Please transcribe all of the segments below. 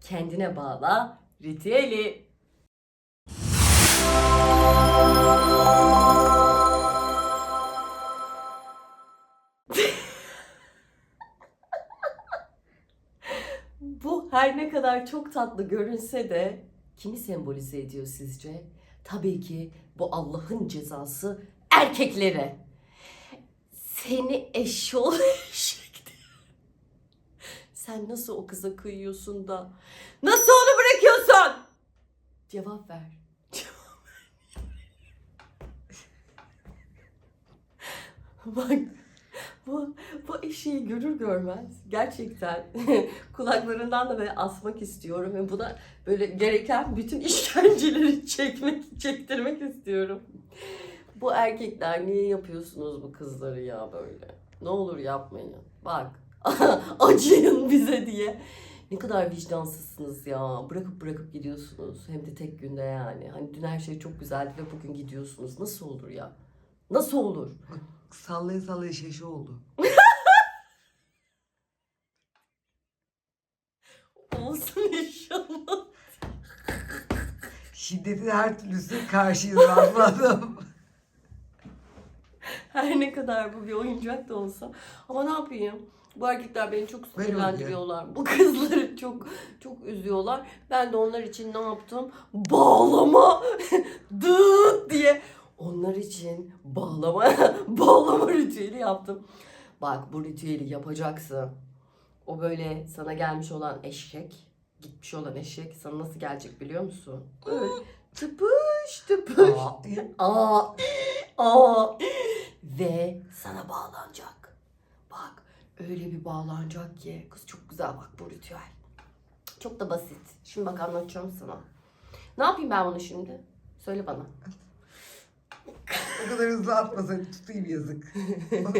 Kendine bağla ritüeli. Bu her ne kadar çok tatlı görünse de kimi sembolize ediyor sizce? Tabii ki bu Allah'ın cezası erkeklere. Seni diye. Sen nasıl o kıza kıyıyorsun da nasıl onu bırakıyorsun? Cevap ver. Bak bu, bu eşeği görür görmez gerçekten kulaklarından da böyle asmak istiyorum ve buna böyle gereken bütün işkenceleri çekmek, çektirmek istiyorum. Bu erkekler niye yapıyorsunuz bu kızları ya böyle? Ne olur yapmayın. Bak acıyın bize diye. Ne kadar vicdansızsınız ya. Bırakıp bırakıp gidiyorsunuz. Hem de tek günde yani. Hani dün her şey çok güzeldi ve bugün gidiyorsunuz. Nasıl olur ya? Nasıl olur? Sallaya sallaya şaşı oldu. Olsun inşallah. Şiddetin her türlüsü karşıyız anladım. Her ne kadar bu bir oyuncak da olsa. Ama ne yapayım? Bu erkekler beni çok sinirlendiriyorlar. Bu kızları çok çok üzüyorlar. Ben de onlar için ne yaptım? Bağlama dıt diye onlar için bağlama bağlama ritüeli yaptım. Bak bu ritüeli yapacaksın. O böyle sana gelmiş olan eşek, gitmiş olan eşek sana nasıl gelecek biliyor musun? Böyle tıpış tıpış. Aa, Aa, aa. Ve sana bağlanacak. Öyle bir bağlanacak ki. Kız çok güzel bak bu ritüel. Çok da basit. Şimdi bak anlatacağım sana. Ne yapayım ben bunu şimdi? Söyle bana. o kadar hızlı atmasın tutayım yazık.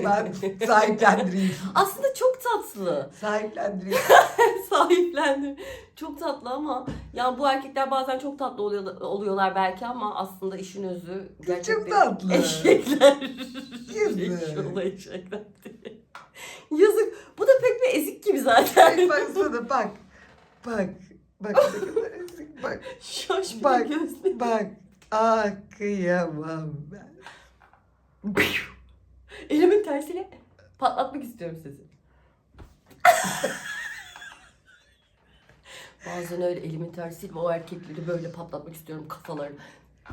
Ben sahiplendireyim. Aslında çok tatlı. Sahiplendireyim. Sahiplendim. Çok tatlı ama ya bu erkekler bazen çok tatlı oluyor, oluyorlar belki ama aslında işin özü gerçekten tatlı. eşekler. Eşyolu eşekler diye. Yazık. Bu da pek bir ezik gibi zaten. bak sana bak. Bak. Bak ne kadar ezik. Bak. Bir Bak, gözleri. Bak. Ah kıyamam ben. Elimin tersiyle patlatmak istiyorum sizi. Bazen öyle elimin tersiyle o erkekleri böyle patlatmak istiyorum kafalarını.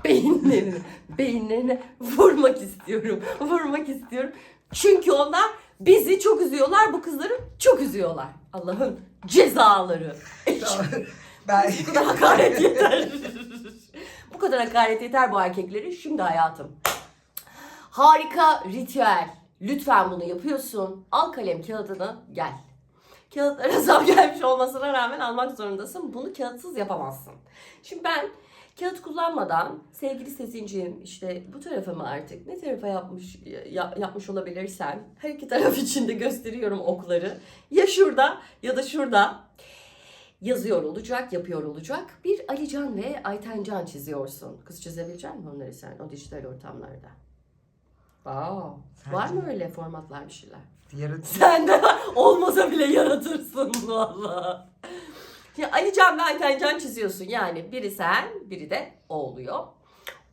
Beyinlerini, beyinlerine vurmak istiyorum. Vurmak istiyorum. Çünkü onlar bizi çok üzüyorlar. Bu kızları çok üzüyorlar. Allah'ın cezaları. Ben Bu kadar hakaret yeter. bu kadar hakaret yeter bu erkekleri. Şimdi hayatım. Harika ritüel. Lütfen bunu yapıyorsun. Al kalem kağıdını gel. Kağıtlara zam gelmiş olmasına rağmen almak zorundasın. Bunu kağıtsız yapamazsın. Şimdi ben kağıt kullanmadan sevgili Sezinciğim işte bu tarafa mı artık ne tarafa yapmış ya- yapmış olabilirsen her iki taraf için de gösteriyorum okları. Ya şurada ya da şurada yazıyor olacak, yapıyor olacak. Bir Alican ve Aytencan çiziyorsun. Kız çizebilecek misin onları sen o dijital ortamlarda? Wow. Var mı öyle formatlar bir şeyler? Yarın Sen de olmasa bile yaratırsın valla. Ya Alican ve Aytencan çiziyorsun yani biri sen biri de o oluyor.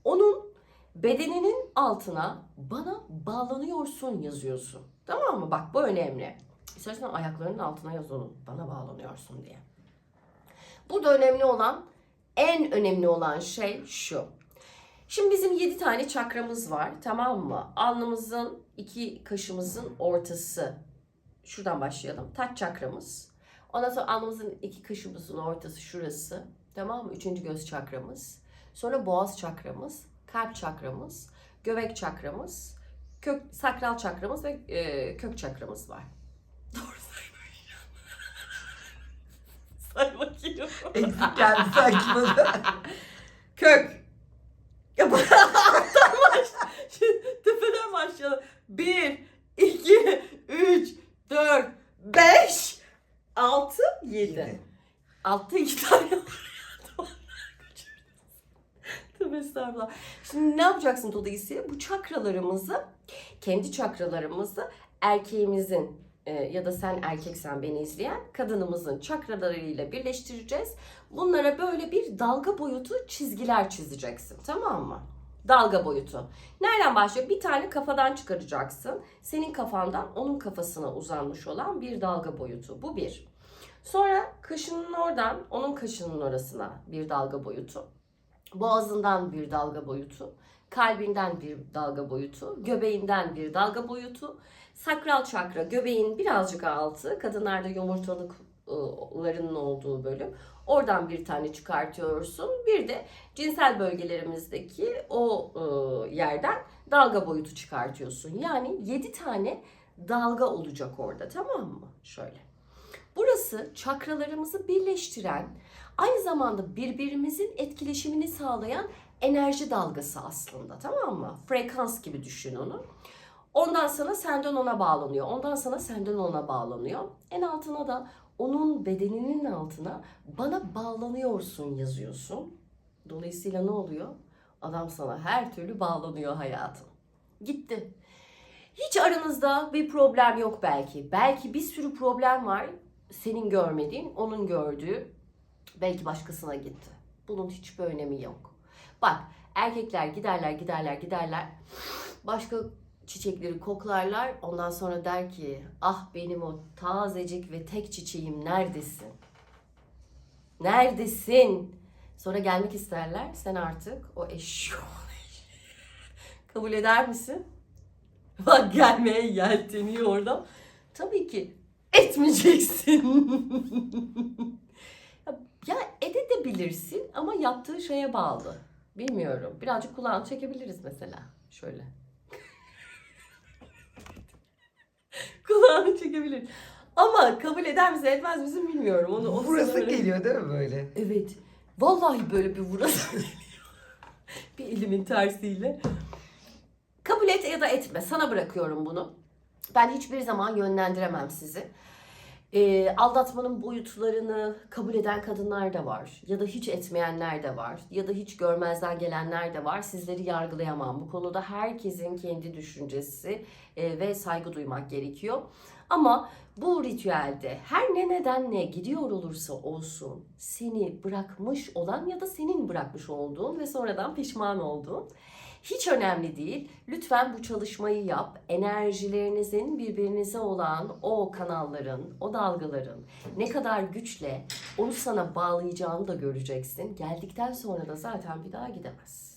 Onun bedeninin altına bana bağlanıyorsun yazıyorsun. Tamam mı? Bak bu önemli. İstersen ayaklarının altına yaz onu. Bana bağlanıyorsun diye. Burada önemli olan, en önemli olan şey şu. Şimdi bizim 7 tane çakramız var tamam mı? Alnımızın iki kaşımızın ortası. Şuradan başlayalım. Taç çakramız. Ondan sonra alnımızın iki kaşımızın ortası şurası. Tamam mı? Üçüncü göz çakramız. Sonra boğaz çakramız, kalp çakramız, göbek çakramız, kök, sakral çakramız ve e, kök çakramız var. Doğru. Say bakayım. eksik geldi sanki bana. Kök. Ya bu alttan. Şimdi tepeden başlayalım. Bir, iki, üç, dört, beş, altı, yedi. Altta iki tane var. Tövbe estağfurullah. Şimdi ne yapacaksın dolayısıyla? Bu çakralarımızı, kendi çakralarımızı erkeğimizin e, ya da sen erkeksen beni izleyen kadınımızın çakralarıyla birleştireceğiz. Bunlara böyle bir dalga boyutu çizgiler çizeceksin tamam mı? Dalga boyutu. Nereden başlıyor? Bir tane kafadan çıkaracaksın. Senin kafandan onun kafasına uzanmış olan bir dalga boyutu. Bu bir. Sonra kaşının oradan onun kaşının orasına bir dalga boyutu. Boğazından bir dalga boyutu. Kalbinden bir dalga boyutu. Göbeğinden bir dalga boyutu. Sakral çakra göbeğin birazcık altı. Kadınlarda yumurtalıkların olduğu bölüm. Oradan bir tane çıkartıyorsun. Bir de cinsel bölgelerimizdeki o yerden dalga boyutu çıkartıyorsun. Yani 7 tane dalga olacak orada tamam mı? Şöyle. Burası çakralarımızı birleştiren, aynı zamanda birbirimizin etkileşimini sağlayan enerji dalgası aslında tamam mı? Frekans gibi düşün onu. Ondan sana senden ona bağlanıyor. Ondan sana senden ona bağlanıyor. En altına da onun bedeninin altına bana bağlanıyorsun yazıyorsun. Dolayısıyla ne oluyor? Adam sana her türlü bağlanıyor hayatım. Gitti. Hiç aranızda bir problem yok belki. Belki bir sürü problem var. Senin görmediğin, onun gördüğü. Belki başkasına gitti. Bunun hiçbir önemi yok. Bak erkekler giderler giderler giderler. Başka çiçekleri koklarlar. Ondan sonra der ki ah benim o tazecik ve tek çiçeğim neredesin? Neredesin? Sonra gelmek isterler. Sen artık o eşşoğlu kabul eder misin? Bak gelmeye yelteniyor orada. Tabii ki etmeyeceksin. ya edebilirsin ama yaptığı şeye bağlı. Bilmiyorum. Birazcık kulağını çekebiliriz mesela. Şöyle. Kulağını çekebilir. Ama kabul eder misin etmez misin bilmiyorum. Onu, onu Burası sana- geliyor değil mi böyle? Evet. Vallahi böyle bir vurası geliyor. bir elimin tersiyle. Kabul et ya da etme. Sana bırakıyorum bunu. Ben hiçbir zaman yönlendiremem sizi. Ee, aldatmanın boyutlarını kabul eden kadınlar da var. Ya da hiç etmeyenler de var. Ya da hiç görmezden gelenler de var. Sizleri yargılayamam. Bu konuda herkesin kendi düşüncesi e, ve saygı duymak gerekiyor. Ama bu ritüelde her ne nedenle gidiyor olursa olsun seni bırakmış olan ya da senin bırakmış olduğun ve sonradan pişman olduğun hiç önemli değil. Lütfen bu çalışmayı yap. Enerjilerinizin birbirinize olan o kanalların, o dalgaların ne kadar güçle onu sana bağlayacağını da göreceksin. Geldikten sonra da zaten bir daha gidemez.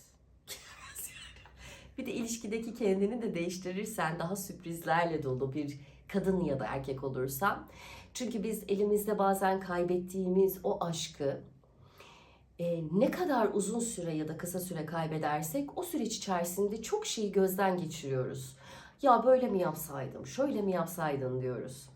Bir de ilişkideki kendini de değiştirirsen daha sürprizlerle dolu bir kadın ya da erkek olursan. Çünkü biz elimizde bazen kaybettiğimiz o aşkı e, ne kadar uzun süre ya da kısa süre kaybedersek o süreç içerisinde çok şeyi gözden geçiriyoruz. Ya böyle mi yapsaydım, şöyle mi yapsaydın diyoruz.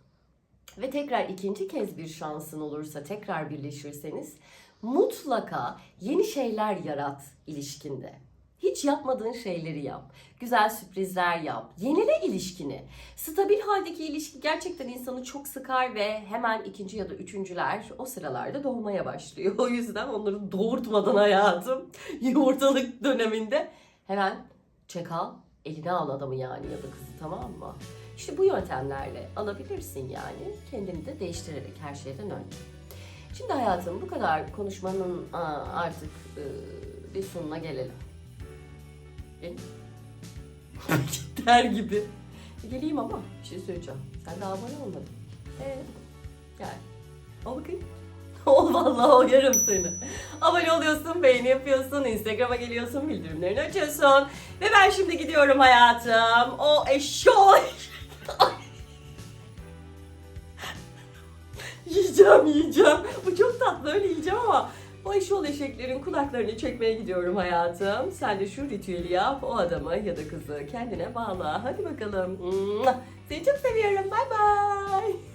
Ve tekrar ikinci kez bir şansın olursa, tekrar birleşirseniz mutlaka yeni şeyler yarat ilişkinde. Hiç yapmadığın şeyleri yap. Güzel sürprizler yap. Yenile ilişkini. Stabil haldeki ilişki gerçekten insanı çok sıkar ve hemen ikinci ya da üçüncüler o sıralarda doğmaya başlıyor. O yüzden onları doğurtmadan hayatım yumurtalık döneminde hemen çekal, eline al adamı yani ya da kızı tamam mı? İşte bu yöntemlerle alabilirsin yani. Kendini de değiştirerek her şeyden önce. Şimdi hayatım bu kadar konuşmanın artık e, bir sonuna gelelim. Gelin. Der gibi. Geleyim ama bir şey söyleyeceğim. Sen daha abone olmadın. Ee, gel. Ol bakayım. Ol vallahi oyarım seni. Abone oluyorsun, beğeni yapıyorsun, Instagram'a geliyorsun, bildirimlerini açıyorsun. Ve ben şimdi gidiyorum hayatım. O eşşoğlu yiyeceğim yiyeceğim. Bu çok tatlı öyle yiyeceğim ama o eşol eşeklerin kulaklarını çekmeye gidiyorum hayatım. Sen de şu ritüeli yap. O adamı ya da kızı kendine bağla. Hadi bakalım. Seni çok seviyorum. Bay bay.